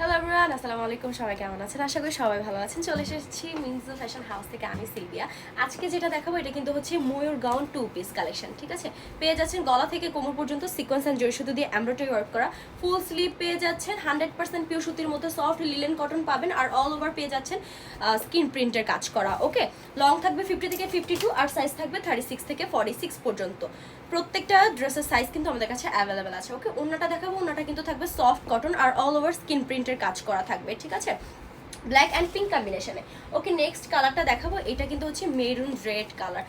Hello. Everyone আসসালামু আলাইকুম, সবাই কেমন আছেন? আশা করি সবাই ভালো আছেন। চলে এসেছি মিনজু ফ্যাশন হাউস থেকে আমি সিলভিয়া আজকে যেটা দেখাবো, এটা কিন্তু হচ্ছে ময়ূর গাউন টু পিস কালেকশন ঠিক আছে? পেয়ে যাচ্ছেন গলা থেকে কোমর পর্যন্ত সিকোয়েন্স অ্যান্ড জয় সুতো দিয়ে এমব্রয়ডারি ওয়ার্ক করা। ফুল স্লিভ পেয়ে যাচ্ছেন হান্ড্রেড পার্সেন্ট পিওর সুতির মতো সফট লিলেন কটন পাবেন আর অল ওভার পেয়ে যাচ্ছেন স্কিন প্রিন্টের কাজ করা ওকে লং থাকবে ফিফটি থেকে ফিফটি টু আর সাইজ থাকবে থার্টি সিক্স থেকে ফর্টি সিক্স পর্যন্ত। প্রত্যেকটা ড্রেসের সাইজ কিন্তু আমাদের কাছে অ্যাভেলেবেল আছে ওকে অন্যটা দেখাবো অন্যটা কিন্তু থাকবে সফট কটন আর অল ওভার স্কিন প্রিন্টের কাজ করা থাকবে, ঠিক আছে? ব্ল্যাক অ্যান্ড পিঙ্ক কম্বিনেশনে ওকে নেক্সট কালারটা দেখাবো, এটা কিন্তু হচ্ছে মেরুন রেড কালার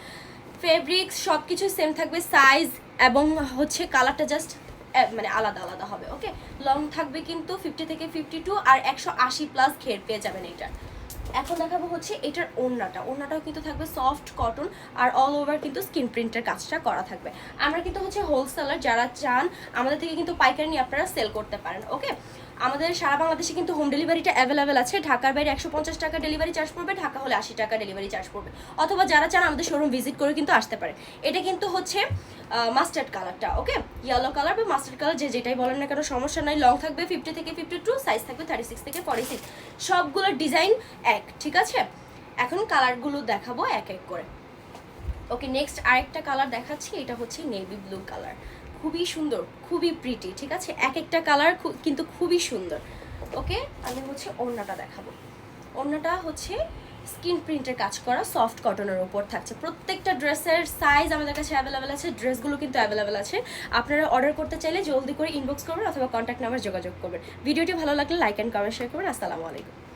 ফেব্রিক্স সব কিছু সেম থাকবে সাইজ এবং হচ্ছে কালারটা জাস্ট মানে আলাদা আলাদা হবে ওকে লং থাকবে কিন্তু ফিফটি থেকে ফিফটি টু আর একশো আশি প্লাস ঘের পেয়ে যাবেন এটার এখন দেখাবো হচ্ছে এটার ওড়নাটা। ওড়নাটাও কিন্তু থাকবে সফট কটন আর অল ওভার কিন্তু স্কিন প্রিন্টের কাজটা করা থাকবে। আমরা কিন্তু হচ্ছে হোলসেলার যারা চান, আমাদের থেকে কিন্তু পাইকারি নিয়ে আপনারা সেল করতে পারেন ওকে আমাদের সারা বাংলাদেশে কিন্তু হোম ডেলিভারিটা অ্যাভেলেবেল আছে। ঢাকার বাইরে একশো পঞ্চাশ টাকা ডেলিভারি চার্জ পড়বে, ঢাকা হলে আশি টাকা ডেলিভারি চার্জ পড়বে। অথবা যারা চান আমাদের শোরুম ভিজিট করে কিন্তু আসতে পারে। এটা কিন্তু হচ্ছে মাস্টার্ড কালারটা ওকে ইয়েলো কালার বা মাস্টার্ড কালার যে যেটাই বলেন না কেন, সমস্যা নাই। লং থাকবে ফিফটি থেকে ফিফটি টু সাইজ থাকবে থার্টি সিক্স থেকে ফর্টি সিক্স সবগুলোর ডিজাইন এক, ঠিক আছে? এখন কালারগুলো দেখাবো এক এক করে। ওকে নেক্সট আরেকটা কালার দেখাচ্ছি, এটা হচ্ছে নেভি ব্লু কালার খুবই সুন্দর, খুবই প্রিটি ঠিক আছে? এক একটা কালার কিন্তু খুবই সুন্দর। ওকে আমি হচ্ছে ওড়নাটা দেখাবো। ওড়নাটা হচ্ছে স্কিন প্রিন্টের কাজ করা সফট কটনের ওপর থাকছে। প্রত্যেকটা ড্রেসের সাইজ আমাদের কাছে অ্যাভেলেবেল আছে। ড্রেসগুলো কিন্তু অ্যাভেলেবেল আছে। আপনারা অর্ডার করতে চাইলে জলদি করে ইনবক্স করবেন অথবা কন্ট্যাক্ট নাম্বার যোগাযোগ করবেন। ভিডিওটি ভালো লাগলে লাইক অ্যান্ড কমেন্ট শেয়ার করবেন। আসসালামু আলাইকুম।